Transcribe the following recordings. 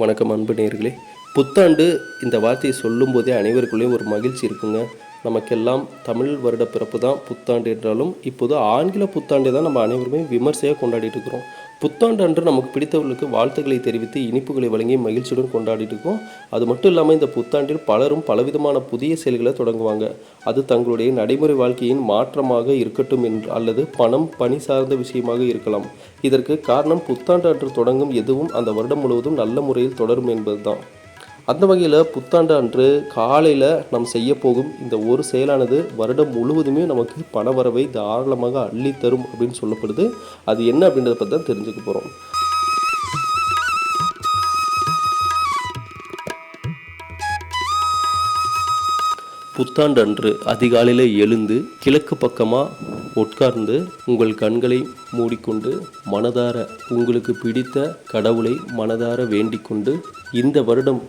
வணக்கம் அன்பு நேயர்களே புத்தாண்டு இந்த வார்த்தையை சொல்லும்போதே அனைவருக்குள்ளேயும் ஒரு மகிழ்ச்சி இருக்குங்க. நமக்கெல்லாம் தமிழ் வருட பிறப்பு தான் புத்தாண்டு என்றாலும் இப்போது ஆங்கில புத்தாண்டு தான் நம்ம அனைவருமே விமர்சையாக கொண்டாடிட்டு இருக்கிறோம். புத்தாண்டு அன்று நமக்கு பிடித்தவர்களுக்கு வாழ்த்துக்களை தெரிவித்து இனிப்புகளை வழங்கி மகிழ்ச்சியுடன் கொண்டாடிட்டு இருக்கோம். அது மட்டும் இல்லாமல் இந்த புத்தாண்டில் பலரும் பலவிதமான புதிய செயல்களை தொடங்குவாங்க. அது தங்களுடைய நடைமுறை வாழ்க்கையின் மாற்றமாக இருக்கட்டும் என்று அல்லது பணம் பணி சார்ந்த விஷயமாக இருக்கலாம். இதற்கு காரணம் புத்தாண்டு அன்று தொடங்கும் எதுவும் அந்த வருடம் முழுவதும் நல்ல முறையில் தொடரும் என்பதுதான். அந்த வகையில் புத்தாண்டு அன்று காலையில் நாம் செய்ய போகும் இந்த ஒரு செயலானது வருடம் முழுவதுமே நமக்கு பணவரவை தாராளமாக அள்ளி தரும் அப்படின்னு சொல்லப்படுது. அது என்ன அப்படின்றத பற்றி தான் தெரிஞ்சுக்க போகிறோம் புத்தாண்டு அன்று அதிகாலையில் எழுந்து கிழக்கு பக்கமாக உட்கார்ந்து உங்கள் கண்களை மூடிக்கொண்டு மனதார உங்களுக்கு பிடித்த கடவுளை மனதார வேண்டிக்கொண்டு இந்த வருடம்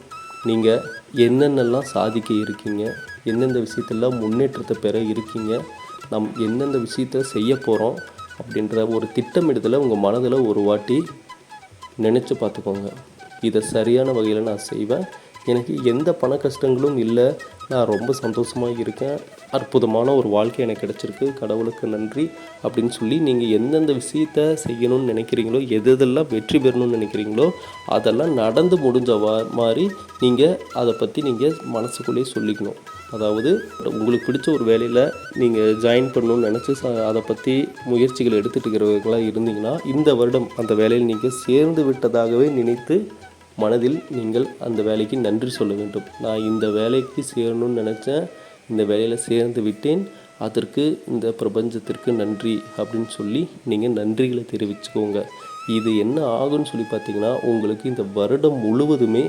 நீங்கள் என்னென்னலாம் சாதிக்க இருக்கீங்க? எந்தெந்த விஷயத்தெல்லாம் முன்னேற்றத்தை பெற இருக்கீங்க? நம் எந்தெந்த விஷயத்த செய்ய போகிறோம் அப்படின்ற ஒரு திட்டமிடுதலை உங்கள் மனதில் ஒரு வாட்டி நினச்சி பார்த்துக்கோங்க. இதை சரியான வகையில் நான் செய்வேன். எனக்கு எந்த பண கஷ்டங்களும் இல்லை. நான் ரொம்ப சந்தோஷமாக இருக்கேன். அற்புதமான ஒரு வாழ்க்கை எனக்கு கிடச்சிருக்கு. கடவுளுக்கு நன்றி அப்படின்னு சொல்லி நீங்கள் எந்தெந்த விஷயத்த செய்யணும்னு நினைக்கிறீங்களோ எது எதெல்லாம் வெற்றி பெறணும்னு நினைக்கிறீங்களோ அதெல்லாம் நடந்து முடிஞ்ச மாதிரி நீங்கள் அதை பற்றி நீங்கள் மனசுக்குள்ளேயே சொல்லிக்கணும். அதாவது உங்களுக்கு பிடிச்ச ஒரு வேலையில் நீங்கள் ஜாயின் பண்ணணும்னு நினச்சி ச அதை பற்றி முயற்சிகள் எடுத்துகிட்டு இருக்கிறவங்களா இருந்தீங்கன்னா இந்த வருடம் அந்த வேலையில் நீங்கள் சேர்ந்து விட்டதாகவே நினைத்து மனதில் நீங்கள் அந்த வேலைக்கு நன்றி சொல்ல வேண்டும். நான் இந்த வேலைக்கு சேரணும்னு நினச்சேன். இந்த வேலையில் சேர்ந்து விட்டேன். அதற்கு இந்த பிரபஞ்சத்திற்கு நன்றி அப்படின்னு சொல்லி நீங்கள் நன்றிகளை தெரிவிச்சுக்கோங்க. இது என்ன ஆகும்னு சொல்லி பார்த்தீங்கன்னா உங்களுக்கு இந்த வருடம் முழுவதுமே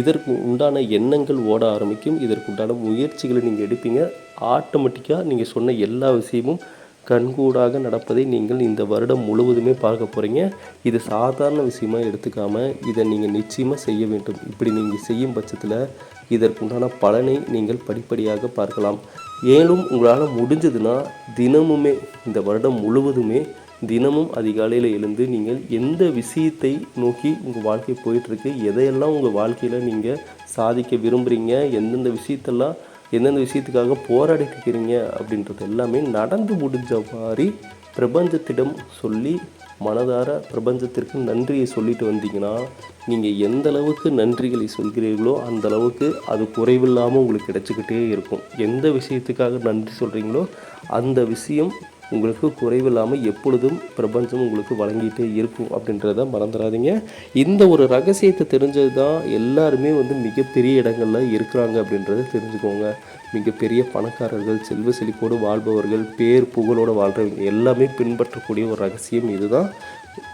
இதற்கு உண்டான எண்ணங்கள் ஓட ஆரம்பிக்கும். இதற்கு உண்டான முயற்சிகளை நீங்கள் எடுப்பீங்க. ஆட்டோமேட்டிக்காக நீங்கள் சொன்ன எல்லா விஷயமும் கண்கூடாக நடப்பதை நீங்கள் இந்த வருடம் முழுவதுமே பார்க்க போகிறீங்க இது சாதாரண விஷயமா எடுத்துக்காமல் இதை நீங்கள் நிச்சயமாக செய்ய வேண்டும். இப்படி நீங்கள் செய்யும் பட்சத்தில் இதற்குண்டான பலனை நீங்கள் படிப்படியாக பார்க்கலாம். மேலும் உங்களால் முடிஞ்சதுன்னா தினமுமே இந்த வருடம் முழுவதுமே தினமும் அதிகாலையில் எழுந்து நீங்கள் எந்த விஷயத்தை நோக்கி உங்கள் வாழ்க்கை போயிட்டுருக்கு எதையெல்லாம் உங்கள் வாழ்க்கையில் நீங்கள் சாதிக்க விரும்புகிறீங்க எந்தெந்த விஷயத்தெல்லாம் எந்தெந்த விஷயத்துக்காக போராடிட்டு இருக்கிறீங்க அப்படின்றது எல்லாமே நடந்து முடிஞ்ச மாதிரி பிரபஞ்சத்திடம் சொல்லி மனதார பிரபஞ்சத்திற்கு நன்றியை சொல்லிட்டு வந்தீங்கன்னா நீங்கள் எந்த அளவுக்கு நன்றிகளை சொல்கிறீர்களோ அந்த அளவுக்கு அது குறைவில்லாமல் உங்களுக்கு கிடைச்சிக்கிட்டே இருக்கும். எந்த விஷயத்துக்காக நன்றி சொல்கிறீங்களோ அந்த விஷயம் உங்களுக்கு குறைவில்லாமல் எப்பொழுதும் பிரபஞ்சம் உங்களுக்கு வழங்கிட்டே இருக்கும் அப்படின்றத மறந்துடாதீங்க. இந்த ஒரு ரகசியத்தை தெரிஞ்சது தான் எல்லாருமே வந்து மிகப்பெரிய இடங்களில் இருக்கிறாங்க அப்படின்றத தெரிஞ்சுக்கோங்க. மிகப்பெரிய பணக்காரர்கள் செல்வ செழிப்போடு வாழ்பவர்கள் பேர் புகழோடு வாழ்கிறவங்க எல்லாமே பின்பற்றக்கூடிய ஒரு ரகசியம் இதுதான்.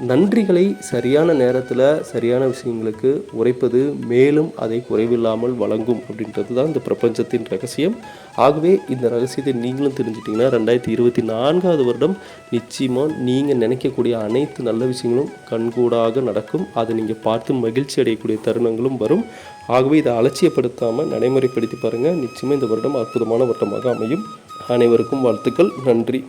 நன்றிகளை சரியான நேரத்தில் சரியான விஷயங்களுக்கு உரைப்பது மேலும் அதை குறைவில்லாமல் வழங்கும் அப்படின்றது தான் இந்த பிரபஞ்சத்தின் ரகசியம். ஆகவே இந்த ரகசியத்தை நீங்களும் தெரிஞ்சிட்டிங்கன்னா ரெண்டாயிரத்தி இருபத்தி நான்காவது வருடம் நிச்சயமாக நீங்கள் நினைக்கக்கூடிய அனைத்து நல்ல விஷயங்களும் கண்கூடாக நடக்கும். அதை நீங்கள் பார்த்து மகிழ்ச்சி அடையக்கூடிய தருணங்களும் வரும். ஆகவே இதை அலட்சியப்படுத்தாமல் நடைமுறைப்படுத்தி பாருங்கள் நிச்சயமாக இந்த வருடம் அற்புதமான வருடமாக அமையும். அனைவருக்கும் வாழ்த்துக்கள். நன்றி.